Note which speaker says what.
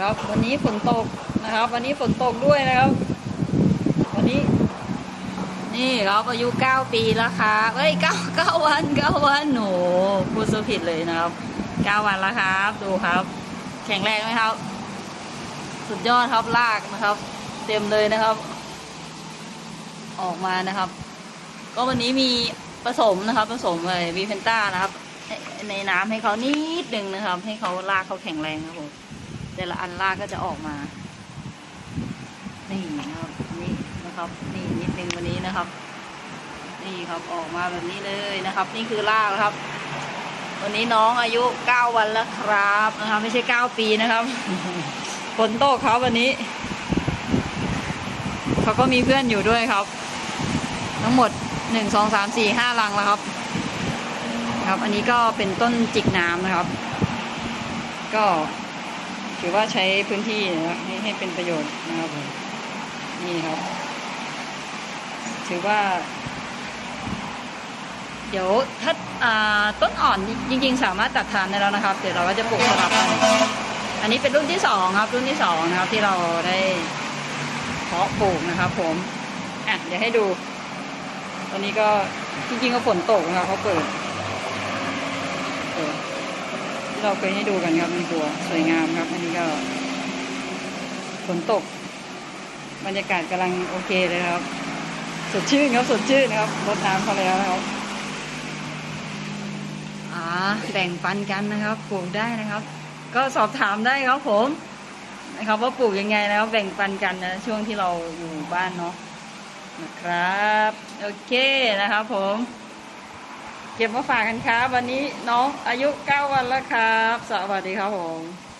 Speaker 1: ครับวันนี้ฝนตกนะครับ วันนี้ฝนตกด้วยนะครับ วันนี้ นี่ครับอายุเก้าปีแล้วครับเอ้ยเก้าเก้าวันเก้าวันโหนูพูดสุผิดเลยนะครับเก้าวันแล้วครับ ดูครับ แข็งแรงไหมครับ สุดยอดครับลากนะครับ เต็มเลยนะครับ ออกมานะครับ ก็วันนี้มีผสมนะครับผสมเลยวีเพนต้านะครับ ในน้ำให้เขานิดหนึ่งนะครับ ให้เขาลากเขาแข็งแรงนะครับผม แต่ละอันลากก็จะออกมา นี่นะครับ นี่นะครับ นี่นิดนึงวันนี้นะครับ นี่ครับออกมาแบบนี้เลยนะครับ นี่คือลากครับ วันนี้น้องอายุเก้าวันแล้วครับนะครับ ไม่ใช่เก้าปีนะครับฝนตกครับวันนี้ เขาก็มีเพื่อนอยู่ด้วยครับ ทั้งหมดหนึ่งสองสามสี่ห้าลังแล้วครับ ครับ อันนี้ก็เป็นต้นจิกน้ำนะครับ ก็ ถือว่าใช้พื้นที่นะให้ให้เป็นประโยชน์นะครับผมนี่ครับ ถือว่า เดี๋ยวถ้าาต้นอ่อนจริง ๆ สามารถตัดทานได้แล้วนะครับ เดี๋ยวเราก็จะปลูกสลับกันอันนี้เป็นรุ่นที่สองครับ รุ่นที่สองนะครับ ที่เราได้เพาะปลูกนะครับ ผมอะเดี๋ยวให้ดูตอนนี้ก็จริงๆก็ฝนตกนะครับเขาเปิดเปิด เราเคยให้ดูกันครับมีตัวสวยงามครับ อันนี้ก็ฝนตก บรรยากาศกำลังโอเคเลยครับ สดชื่นครับสดชื่นนะครับรดน้ำเขาแล้วนะครับอ่าแบ่งปันกันนะครับปลูกได้นะครับ ก็สอบถามได้ครับผมนะครับว่าปลูกยังไงนะครับแบ่งปันกันนะช่วงที่เราอยู่บ้านเนาะนะครับ โอเคนะครับผม เก็บมาฝากกันครับ วันนี้น้องอายุ 9 วันแล้วครับ สวัสดีครับผม